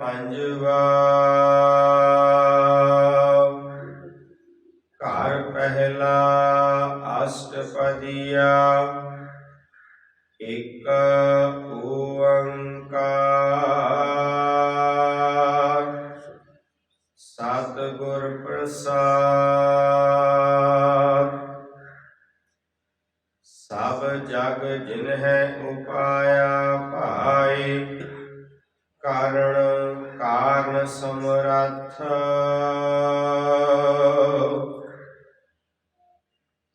ਪੰਜਵਾ। ਘਰ ਪਹਿਲਾ ਅਸ਼ਟਪਦੀਆ ਇਕ ਓੰਕਾਰ। ਸਤਿਗੁਰ ਪ੍ਰਸਾਦ ਸਮਰੱਥ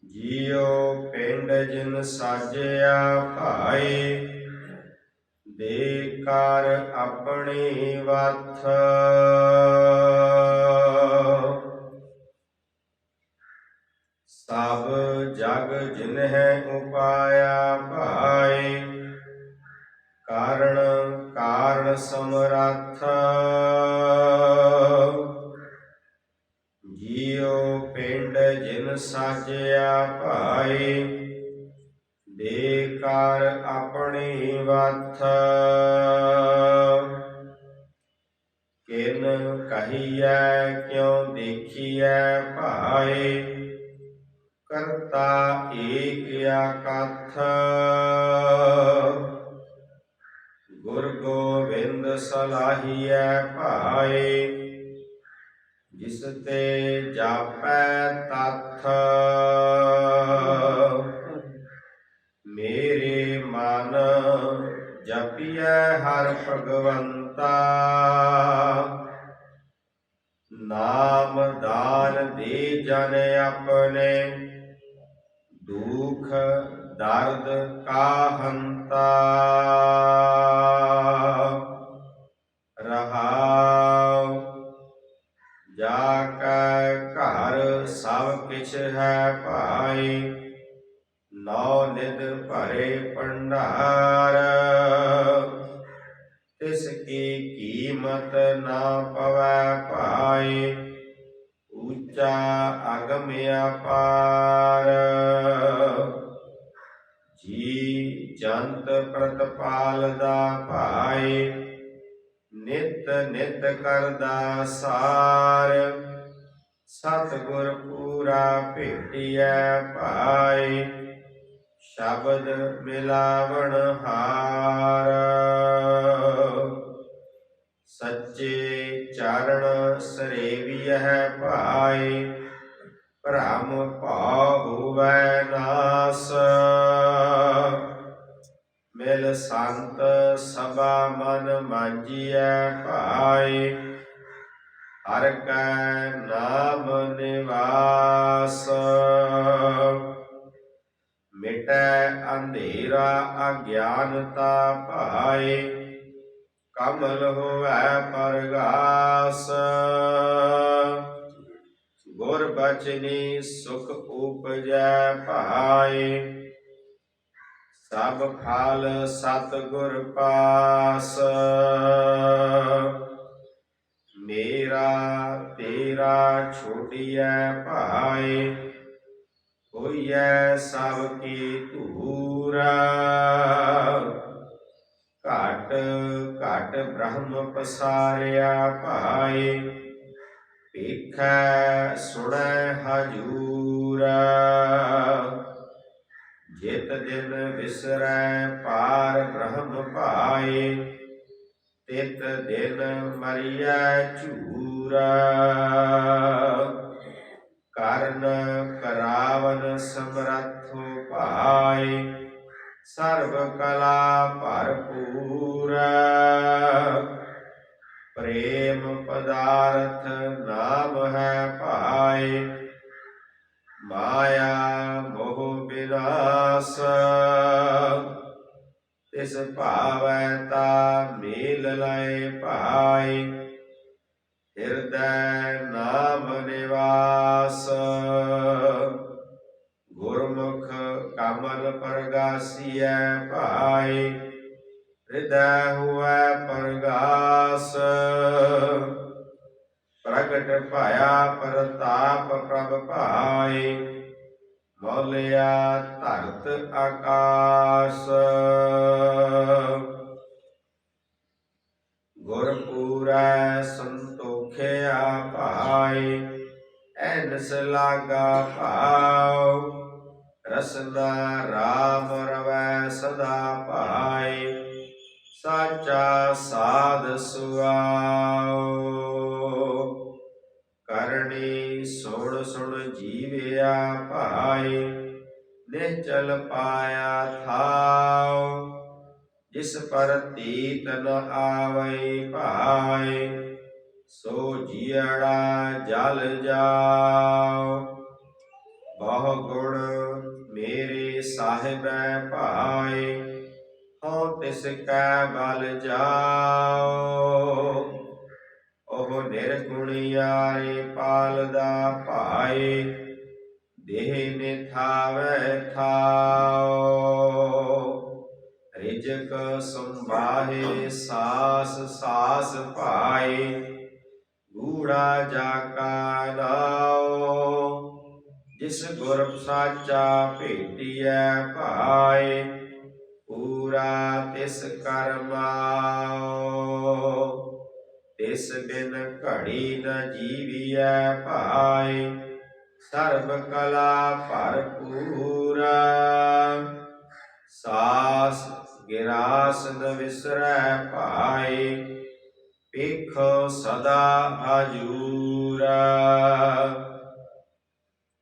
ਜੀਉ ਪਿੰਡ ਜਿਨ ਸਾਜਿਆ ਭਾਈ ਦੇ ਕਰ ਆਪਣੀ ਵਥ ਸਭ ਜਗ ਜਿਨ ਹੈ ਉਪਾਇਆ ਭਾਈ ਕਾਰਣ ਕਾਰਨ ਸਮਰੱਥ। ਪਿੰਡ ਜਿਨ ਸਾਜਿਆ ਭਾਈ ਦੇ ਕਰ ਆਪਣੀ ਵਥ। ਕਿਨ ਕਹੀਐ, ਕਿਉ ਦੇਖੀਐ ਭਾਈ? ਕਰਤਾ ਏਕ ਆਕਥ ਗੁਰ ਗੋਬਿੰਦ ਸਲਾਹੀਐ ਭਾਈ। ਜਿਸ ਤੇ ਜਾਪੈ ਤਥ। ਮੇਰੇ ਮਨ ਜਪੀਐ ਹਰ ਭਗਵੰਤਾ। ਨਾਮ ਦਾਨ ਦੇ ਜਨ ਆਪਣੇ, ਦੁਖ ਦਰਦ ਕਾ ਹੰਤਾ ਕਿਛ ਹੈ ਭਾਈ ਨੌ ਨਿਦ ਭਰੇ ਭੰਡਾਰ। ਤਿਸ ਕੀ ਕੀਮਤ ਨਾ ਪਵੈ ਭਾਈ ਉੱਚਾ ਅਗਮ ਅਪਾਰ। ਜੀ ਜੰਤ ਪ੍ਰਤਪਾਲ ਦਾ ਭਾਈ, ਨਿਤ ਨਿਤ ਕਰਦਾ ਸਾਰ। ਸਤਿਗੁਰ ਪੂਰਾ ਭੇਟਿਐ ਭਾਈ, ਸ਼ਬਦ ਮਿਲਾਵਣ ਹਾਰ। ਸੱਚੇ ਚਰਨ ਸਰੇਵੀਐ ਭਾਈ, ਭ੍ਰਮ ਭਾਵ ਹੋਵੈ ਨਾਸ। ਮਿਲ ਸੰਤ ਸਭਾ ਮਨ ਮਾਂਜੀਐ ਭਾਈ ਹਰ ਕੈ ਨਾਮ ਨਿਵਾਸ। ਮਿਟੈ ਅੰਧੇਰਾ ਅਗਿਆਨਤਾ ਭਾਏ, ਕਮਲ ਹੋਵੈ ਪਰਗਾਸ। ਗੁਰ ਬਚਨੀ ਸੁਖ ਉਪਜੈ ਭਾਏ, ਸਭ ਫਲ ਸਤ ਗੁਰ ਪਾਸ। ਮੇਰਾ ਤੇਰਾ ਛੋਟਿਐ ਭਾਏ, ਹੋਈਐ ਸਭ ਕੀ ਧੂਰਾ। ਘਟ ਘਟ ਬ੍ਰਹਮ ਪਸਾਰਿਆ ਭਾਈ ਵੇਖੈ ਸੁਣੈ ਹਜੂਰ। ਜਿਤ ਦਿਨ ਵਿਸਰੈ ਪਾਰ ਬ੍ਰਹਮ ਭਾਈ ਤਿਤ ਦਿਨ ਮਰਿਆ ਝੂਰਾ। ਕਰਨ ਕਰਾਵਨ ਸਮਰੱਥੋ ਭਾਈ ਸਰਬ ਕਲਾ ਭਰਪੂਰ ਪ੍ਰੇਮ ਪਦਾਰਥ ਨਾਮ ਹੈ ਭਾਈ ਮਾਇਆ ਮੋਹ ਵਿਨਾਸ਼ ਤਿਸ ਭਾਵੈ ਤਾ ਮੇਲ ਹਿਰਦੈ ਨਾਮ ਨਿਵਾਸ। ਗੁਰਮੁਖ ਕਮਲ ਪਰਗਾਸੀਐ ਭਾਈ ਹਿਰਦੈ ਹੁਐ ਪਰਗਾਸ। ਪ੍ਰਗਟ ਭਾਇਆ ਪ੍ਰਤਾਪ ਪ੍ਰਭ ਭਾਈ ਬੋਲਿਆ ਧਰਤ ਆਕਾਸ। ਭਾਈ ਐਨਸ ਲਾਗਾ ਭਾਉ ਰਸਨਾ ਰਾਮ ਰਵੈ ਸਦਾ ਭਾਈ ਸਾਚਾ ਸਾਧ ਸੁਆਓ ਕਰਨੀ ਸੁਣ ਸੁਣ ਜੀਵਿਆ ਭਾਈ ਨਿਚਲ ਪਾਇਆ ਥਾਉ, ਜਿਸ ਪਰ ਤੀਤ ਨ ਆਵਈ ਭਾਈ ਸੋ ਜੀੜਾ ਜਲ ਜਾਓ। ਬਹੁ ਗੁਣ ਮੇਰੇ ਸਾਹਿਬੈ ਭਾਏ, ਹਉ ਤਿਸ ਕੈ ਬਲ ਜਾਓ। ਉਹ ਨਿਰਗੁਣਿਆਰੇ ਪਾਲਦਾ ਭਾਏ, ਦੇਹ ਨਿਥਾਵੈ ਥਾਓ। ਰਿਜਕ ਸੰਭਾਹੇ ਸਾਸ ਸਾਸ ਭਾਏ ਗੂੜਾ ਜਾ ਕਾ ਨਾਉ ਜਿਸ ਗੁਰ ਸਾਚਾ ਭੇਟਿਐ ਭਾਈ ਪੂਰਾ ਤਿਸ ਕਰਮਾਓ ਤਿਸ ਬਿਨ ਘੜੀ ਨ ਜੀਵਿਐ ਭਾਈ ਸਰਬ ਕਲਾ ਭਰਪੂਰਾ। ਸਾਸ ਗਿਰਾਸ ਨ ਵਿਸਰੈ ਭਾਈ ਪੇਖ ਸਦਾ ਹਜੂਰਾ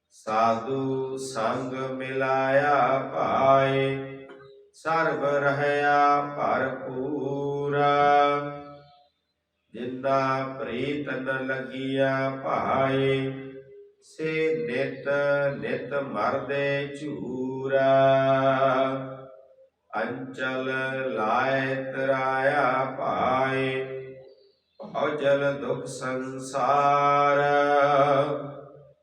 ਸਾਧੂ ਸੰਗ ਮਿਲਾਇਆ ਭਾਈ ਸਰਬ ਰਹਿਆ ਭਰਪੂਰਾ। ਜਿੰਦਾ ਪ੍ਰੀਤਨ ਲੱਗਿਆ ਲੱਗੀਆ ਭਾਈ ਸੇ ਨਿਤ ਨਿਤ ਮਰਦੇ ਝੂਰਾ। ਅੰਚਲ ਲਾਇ ਤਰਾਇਆ ਭਾਏ ਭਉਜਲ ਦੁਖ ਸੰਸਾਰ।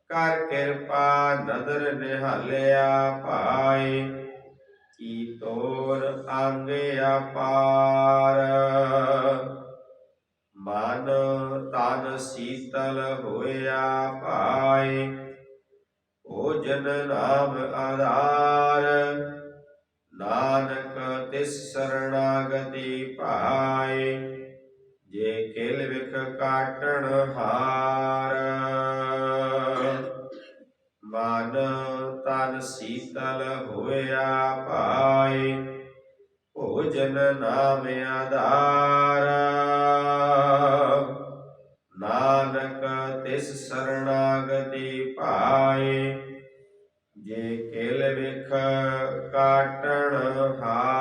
ਕਰ ਕਿਰਪਾ ਨਦਰ ਨਿਹਾਲਿਆ ਭਾਈ, ਕੀ ਤੋਰ ਆਂਗੇ ਅਪਾਰ। ਮਨ ਤਨ ਸੀਤਲ ਹੋਇਆ ਭਾਈ, ਭੋਜਨ ਨਾਮ ਆਧਾਰ। ਨਾਨਕ ਤਿਸ ਹਾਰ ਮਨ ਤਨ ਸੀਤਲ ਹੋਇਆ ਭਾਈ ਭੋਜਨ ਨਾਮ ਆਧਾਰ। ਨਾਨਕ ਤਿਸ ਸਰਣਾਗਤੀ ਭਾਈ ਜੇ ਕਿਲ ਵਿਖ ਕਾਟਣ ਹਾਰ।